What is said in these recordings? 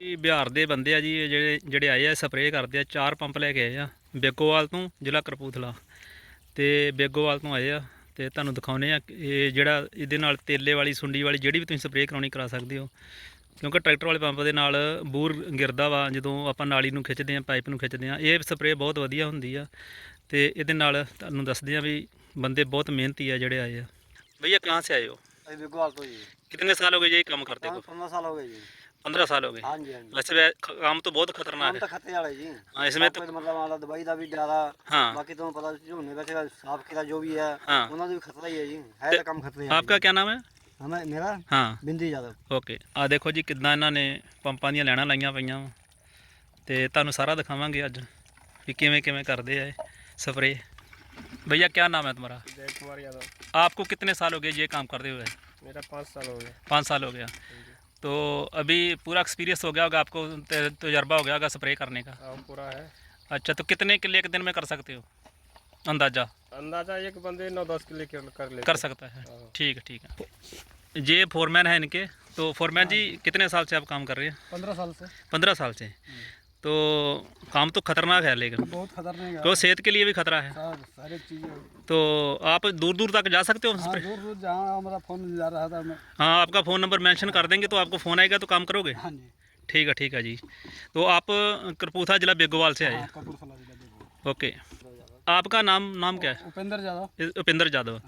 ਇਹ ਬਿਹਾਰ ਦੇ ਬੰਦੇ ਆ ਜੀ ਇਹ ਜਿਹੜੇ ਜਿਹੜੇ ਆਏ ਆ ਸਪਰੇਅ ਕਰਦੇ ਆ ਚਾਰ ਪੰਪ ਲੈ ਕੇ ਆਏ ਆ ਬੇਗੋਵਾਲ ਤੋਂ ਜ਼ਿਲ੍ਹਾ ਕਰਪੂਥਲਾ ਤੇ ਬੇਗੋਵਾਲ ਤੋਂ ਆਏ ਆ ਤੇ ਤੁਹਾਨੂੰ ਦਿਖਾਉਨੇ ਆ ਕਿ ਇਹ ਜਿਹੜਾ ਇਹਦੇ ਨਾਲ ਤੇਲੇ ਵਾਲੀ ਸੁੰਡੀ ਵਾਲੀ ਜਿਹੜੀ ਵੀ ਤੁਸੀਂ ਸਪਰੇਅ ਕਰਾਉਣੀ ਕਰਾ ਸਕਦੇ ਹੋ ਕਿਉਂਕਿ ਟਰੈਕਟਰ ਵਾਲੇ ਪੰਪ ਦੇ ਨਾਲ ਬੂਰ ਗਿਰਦਾ ਵਾ ਜਦੋਂ ਆਪਾਂ ਨਾਲੀ ਨੂੰ ਖਿੱਚਦੇ ਆ ਪਾਈਪ ਨੂੰ ਖਿੱਚਦੇ ਆ ਇਹ ਸਪਰੇਅ ਬਹੁਤ ਵਧੀਆ ਹੁੰਦੀ ਆ ਤੇ ਇਹਦੇ ਨਾਲ ਤੁਹਾਨੂੰ ਦੱਸਦੇ ਆ ਵੀ ਬੰਦੇ ਬਹੁਤ ਮਿਹਨਤੀ ਆ ਜਿਹੜੇ ਆਏ ਆ ਭਈਆ ਕਹਾਂ ਸੇ ਆਏ ਹੋ अभी बिगवाल तो जी कितने साल हो गए ये काम करते हाँ, को पंद्रह साल हो गए जी पंद्रह साल हो गए हाँ जी हाँ जी वैसे वे- ख- काम तो बहुत हम खतरनाक तो है खतरे वाले जी हाँ इसमें तो आपको मतलब आला दवाई का भी ज्यादा हाँ बाकी तो पता झूने बैठेगा साफ किला जो भी है हाँ उन्होंने भी खतरा ही है जी है तो कम खतरे वाले आपका क्या नाम है जी। हमें मेरा ਹਾਂ बिंदी यादव ਓਕੇ ਆ ਦੇਖੋ ਜੀ ਕਿੱਦਾਂ ਇਹਨਾਂ ਨੇ ਪੰਪਾਂ ਦੀਆਂ ਲੈਣਾ ਲਾਈਆਂ ਪਈਆਂ ਵਾ ਤੇ ਤੁਹਾਨੂੰ ਸਾਰਾ ਦਿਖਾਵਾਂਗੇ ਅੱਜ ਵੀ ਕਿਵੇਂ ਕਿਵੇਂ ਕਰਦੇ ਆ ਇਹ ਸਪਰੇ भैया क्या नाम है तुम्हारा जय कुमार यादव आपको कितने साल हो गए ये काम करते हुए मेरा पाँच साल हो गया पाँच साल हो गया तो अभी पूरा एक्सपीरियंस हो गया होगा आपको तजर्बा हो गया होगा स्प्रे करने का? हाँ पूरा है। अच्छा तो कितने किले एक दिन में कर सकते हो? अंदाज़ा? अंदाज़ा एक बंदे नौ दस किले कर ले कर सकता है। हाँ। ठीक है ठीक है। ये फोरमैन है इनके तो फोरमैन जी कितने साल से आप काम कर रहे हैं? पंद्रह साल से। पंद्रह साल से। तो काम तो खतरनाक है लेकिन बहुत खतरनाक तो सेहत के लिए भी खतरा है सारी चीजें तो आप दूर दूर तक जा सकते हो स्प्रे दूर दूर जहाँ हमारा फोन जा रहा था मैं हाँ आपका फ़ोन नंबर मेंशन कर देंगे तो आपको फ़ोन आएगा तो काम करोगे हाँ जी ठीक है ठीक है जी तो आप करपूथा जिला बेगोवाल से आए हैं। कपूरथला जिला ओके आपका नाम नाम क्या है उपेंद्र यादव इस- उपेंद्र यादव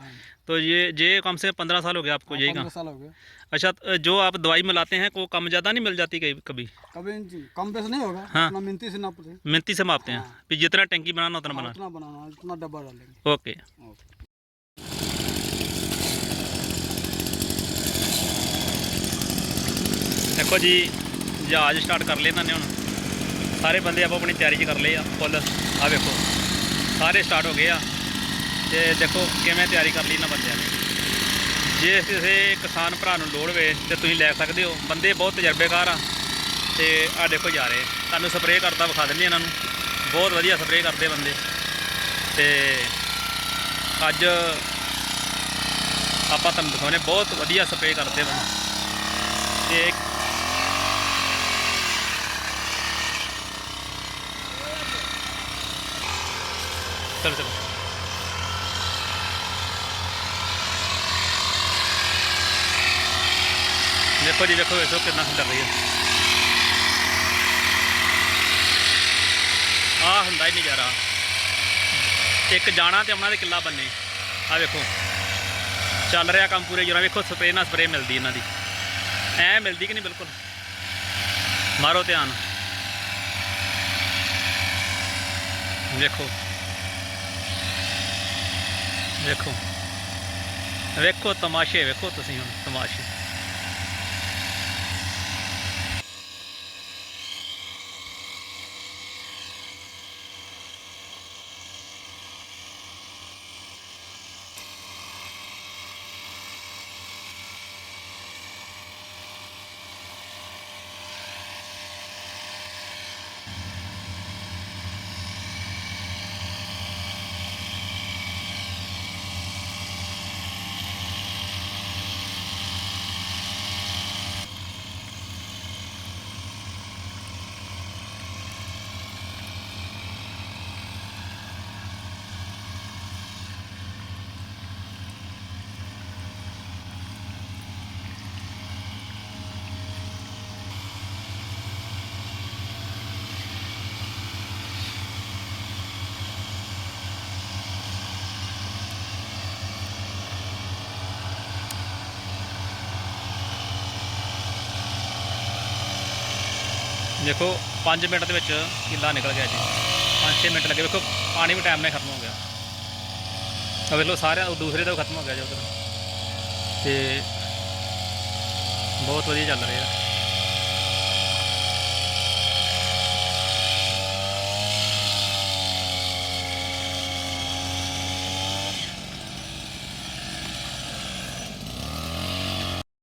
तो ये ये कम से पंद्रह साल हो गया आपको यही काम साल हो गए अच्छा तो जो आप दवाई मिलाते हैं को कम ज़्यादा नहीं मिल जाती कभी कभी कभी कम बेस नहीं होगा हाँ। अपना मिनती से नापते मिनती से मापते हैं फिर जितना टंकी बनाना उतना बना उतना बनाना उतना डब्बा डालेंगे ओके ਦੇਖੋ ਜੀ ਜਹਾਜ਼ ਸਟਾਰਟ ਕਰ ਲਏ ਇਹਨਾਂ ਨੇ ਹੁਣ ਸਾਰੇ ਬੰਦੇ ਆਪੋ ਆਪਣੀ ਤਿਆਰੀ 'ਚ ਕਰ ਲਏ ਆ ਫੁੱਲ ਆ ਵੇਖੋ ਸਾਰੇ ਸਟਾਰਟ ਹੋ ਗਏ ਆ। ਤੇ ਦੇਖੋ ਕਿਵੇਂ ਤਿਆਰੀ ਕਰ ਲਈ ਇਹਨਾਂ ਬੰਦਿਆਂ ਨੇ। ਜੇ ਕਿਸੇ ਕਿਸਾਨ ਭਰਾ ਨੂੰ ਲੋੜ ਹੋਵੇ ਤੇ ਤੁਸੀਂ ਲੈ ਸਕਦੇ ਹੋ। ਬੰਦੇ ਬਹੁਤ ਤਜਰਬੇਕਾਰ ਆ। ਤੇ ਆ ਦੇਖੋ ਜਾ ਰਹੇ। ਤੁਹਾਨੂੰ ਸਪਰੇਅ ਕਰਦਾ ਵਿਖਾ ਦਿੰਦੇ ਇਹਨਾਂ ਨੂੰ। ਬਹੁਤ ਵਧੀਆ ਸਪਰੇਅ ਕਰਦੇ ਬੰਦੇ। ਤੇ ਅੱਜ ਆਪਾਂ ਤੁਹਾਨੂੰ ਦਿਖਾਉਣੇ ਬਹੁਤ ਵਧੀਆ ਸਪਰੇਅ ਕਰਦੇ ਹਨ ਤੇ ਚਲੋ ਚਲੋ। ਦੇਖੋ ਜੀ, ਦੇਖੋ, ਵੇਖੋ ਕਿੰਨਾ ਸੁੰਦਰ ਰਹੀ ਹੈ ਆ ਹੁੰਦਾ ਹੀ ਨਜ਼ਾਰਾ। ਇੱਕ ਜਾਣਾ ਤੇ ਆਉਣਾ ਦੇ ਕਿੱਲਾ ਬੰਨੇ। ਆ ਵੇਖੋ। ਚੱਲ ਰਿਹਾ ਕੰਮ ਪੂਰੇ ਜੋਰਾਂ। ਵੇਖੋ, ਸਪਰੇਅ ਨਾਲ ਸਪਰੇਅ ਮਿਲਦੀ ਇਹਨਾਂ ਦੀ। ਐ ਮਿਲਦੀ ਕਿ ਨਹੀਂ, ਬਿਲਕੁਲ? ਮਾਰੋ ਧਿਆਨ। ਵੇਖੋ। ਵੇਖੋ। ਵੇਖੋ ਤਮਾਸ਼ੇ ਵੇਖੋ ਤੁਸੀਂ ਹੁਣ ਤਮਾਸ਼ੇ। ਦੇਖੋ 5 ਮਿੰਟ ਦੇ ਵਿੱਚ ਕਿੱਲਾ ਨਿਕਲ ਗਿਆ ਜੀ। 5-6 ਮਿੰਟ ਲੱਗੇ। ਵੇਖੋ, ਪਾਣੀ ਵੀ ਟਾਈਮ ਨਾਲ ਖਤਮ ਹੋ ਗਿਆ। ਆ ਵੇਖ ਲਓ, ਸਾਰਿਆਂ ਉਹ ਦੂਸਰੇ ਦਾ ਖਤਮ ਹੋ ਗਿਆ ਜੀ ਉਧਰ। ਤੇ ਬਹੁਤ ਵਧੀਆ ਚੱਲ ਰਿਹਾ।